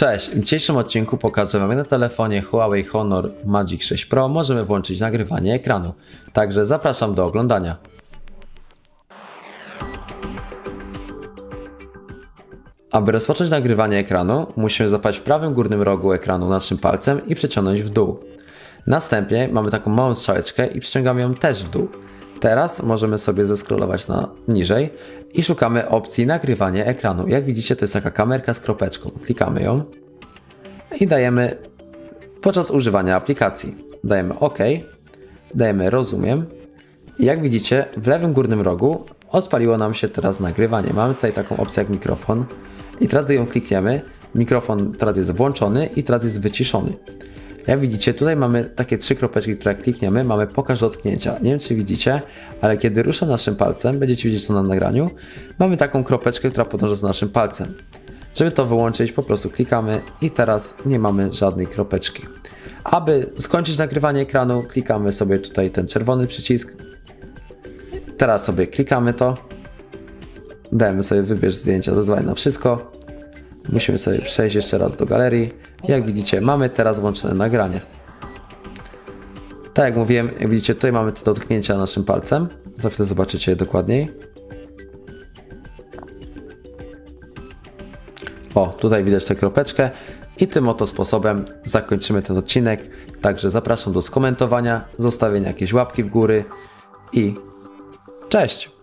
Cześć, w dzisiejszym odcinku pokażę Wam jak na telefonie Huawei Honor Magic 6 Pro możemy włączyć nagrywanie ekranu. Także zapraszam do oglądania. Aby rozpocząć nagrywanie ekranu, musimy zapać w prawym górnym rogu ekranu naszym palcem i przeciągnąć w dół. Następnie mamy taką małą strzałeczkę i przyciągamy ją też w dół. Teraz możemy sobie zeskrolować na niżej i szukamy opcji nagrywanie ekranu. Jak widzicie, to jest taka kamerka z kropeczką. Klikamy ją i dajemy podczas używania aplikacji. Dajemy OK, dajemy rozumiem. Jak widzicie, w lewym górnym rogu odpaliło nam się teraz nagrywanie. Mamy tutaj taką opcję jak mikrofon i teraz gdy ją klikniemy, mikrofon teraz jest włączony i teraz jest wyciszony. Jak widzicie, tutaj mamy takie trzy kropeczki, które jak klikniemy, mamy pokaż dotknięcia. Nie wiem, czy widzicie, ale kiedy ruszę naszym palcem, będziecie widzieć to na nagraniu, mamy taką kropeczkę, która podąża za naszym palcem. Żeby to wyłączyć, po prostu klikamy i teraz nie mamy żadnej kropeczki. Aby skończyć nagrywanie ekranu, klikamy sobie tutaj ten czerwony przycisk. Teraz sobie klikamy to. Dajemy sobie wybierz zdjęcia, zezwalaj na wszystko. Musimy sobie przejść jeszcze raz do galerii. Jak widzicie, mamy teraz włączone nagranie. Tak jak mówiłem, jak widzicie, tutaj mamy te dotknięcia naszym palcem. Za chwilę zobaczycie je dokładniej. O, tutaj widać tę kropeczkę. I tym oto sposobem zakończymy ten odcinek. Także zapraszam do skomentowania, zostawienia jakiejś łapki w góry i cześć!